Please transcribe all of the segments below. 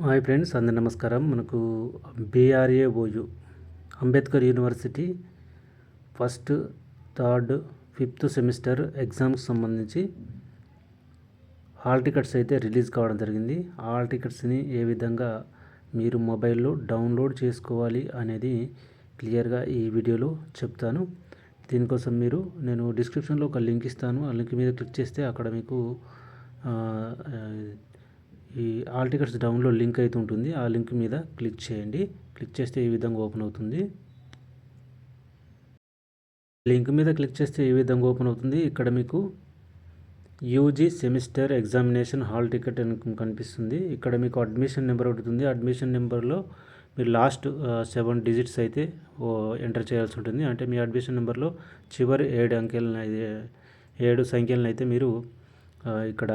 Hi friends అందరి నమస్కారం. మనకు BRA OU Ambedkar university first third fifth semester exams సంబంధించి హాల్ టికెట్స్ అయితే రిలీజ్ కావడం జరిగింది. హాల్ టికెట్స్ని ఏ విధంగా మీరు మొబైల్లో డౌన్లోడ్ చేసుకోవాలి అనేది క్లియర్గా ఈ వీడియోలో చెప్తాను. దీనికోసం మీరు నేను డిస్క్రిప్షన్లో ఒక లింక్ ఇస్తాను. ఆ లింక్ మీద క్లిక్ చేస్తే అక్కడ మీకు ఈ ఆల్ టికెట్స్ డౌన్లోడ్ లింక్ అయితే ఉంటుంది. ఆ లింక్ మీద క్లిక్ చేయండి. క్లిక్ చేస్తే ఈ విధంగా ఓపెన్ అవుతుంది. లింక్ మీద క్లిక్ చేస్తే ఈ విధంగా ఓపెన్ అవుతుంది. ఇక్కడ మీకు UG semester examination hall ticket అని కనిపిస్తుంది. ఇక్కడ మీకు అడ్మిషన్ నెంబర్ ఒకటి ఉంది అడ్మిషన్ నెంబర్లో మీరు లాస్ట్ సెవెన్ డిజిట్స్ అయితే ఎంటర్ చేయాల్సి ఉంటుంది. అంటే మీ అడ్మిషన్ నెంబర్లో చివరి ఏడు అంకెలను ఏడు సంఖ్యలను అయితే మీరు ఇక్కడ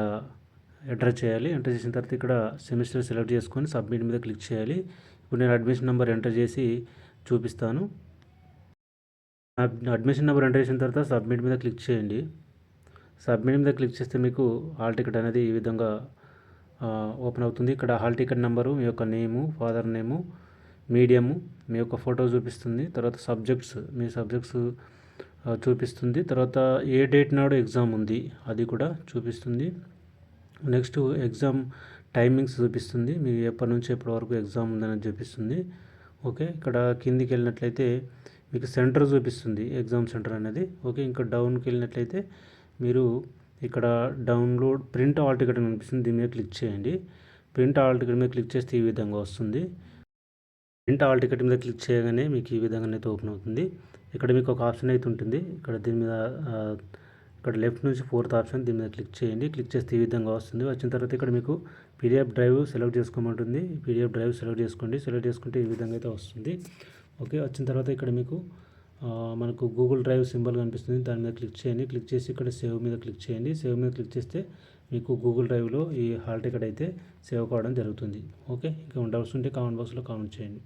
ఎంటర్ చేయాలి. ఎంటర్ చేసిన తర్వాత ఇక్కడ సెమిస్టర్ సెలెక్ట్ చేసుకొని సబ్మిట్ మీద క్లిక్ చేయాలి. ఇప్పుడు నేను అడ్మిషన్ నెంబర్ ఎంటర్ చేసి చూపిస్తాను. అడ్మిషన్ నెంబర్ ఎంటర్ చేసిన తర్వాత సబ్మిట్ మీద క్లిక్ చేయండి. సబ్మిట్ మీద క్లిక్ చేస్తే మీకు హాల్ టికెట్ అనేది ఈ విధంగా ఓపెన్ అవుతుంది. ఇక్కడ హాల్ టికెట్ నెంబరు మీ యొక్క నేము ఫాదర్ నేము మీడియము మీ యొక్క ఫోటో చూపిస్తుంది. తర్వాత సబ్జెక్ట్స్ మీ సబ్జెక్ట్స్ చూపిస్తుంది. తర్వాత ఏ డేట్ నాడు ఎగ్జామ్ ఉంది అది కూడా చూపిస్తుంది. నెక్స్ట్ ఎగ్జామ్ టైమింగ్స్ చూపిస్తుంది. మీరు ఎప్పటి నుంచి ఎప్పటి వరకు ఎగ్జామ్ ఉందని చూపిస్తుంది. ఓకే ఇక్కడ కిందికి వెళ్ళినట్లయితే మీకు సెంటర్ చూపిస్తుంది ఎగ్జామ్ సెంటర్ అనేది. ఓకే ఇంకా డౌన్కి వెళ్ళినట్లయితే మీరు ఇక్కడ డౌన్లోడ్ ప్రింట్ ఆల్ టికెట్ అని దీని మీద క్లిక్ చేయండి. ప్రింట్ ఆల్ టికెట్ మీద క్లిక్ చేస్తే ఈ విధంగా వస్తుంది. ప్రింట్ ఆల్ టికెట్ మీద క్లిక్ చేయగానే మీకు ఈ విధంగా అయితే ఓపెన్ అవుతుంది. ఇక్కడ మీకు ఒక ఆప్షన్ అయితే ఉంటుంది. ఇక్కడ దీని మీద ఇక్కడ లెఫ్ట్ నుంచి ఫోర్త్ ఆప్షన్ దీని మీద క్లిక్ చేయండి. క్లిక్ చేస్తే ఈ విధంగా వస్తుంది. వచ్చిన తర్వాత ఇక్కడ మీకు పీడిఎఫ్ డ్రైవ్ సెలెక్ట్ చేసుకోమంటుంది. పీడిఎఫ్ డ్రైవ్ సెలెక్ట్ చేసుకోండి. సెలెక్ట్ చేసుకుంటే ఈ విధంగా అయితే వస్తుంది. ఓకే వచ్చిన తర్వాత ఇక్కడ మీకు మనకు గూగుల్ డ్రైవ్ సింబల్ కనిపిస్తుంది. దాని మీద క్లిక్ చేయండి. క్లిక్ చేసి ఇక్కడ సేవ్ మీద క్లిక్ చేయండి. సేవ్ మీద క్లిక్ చేస్తే మీకు గూగుల్ డ్రైవ్లో ఈ హాల్ టికెట్ అయితే సేవ్ కావడం జరుగుతుంది. ఓకే ఇంకా డౌట్స్ ఉంటే కామెంట్ బాక్స్లో కామెంట్ చేయండి.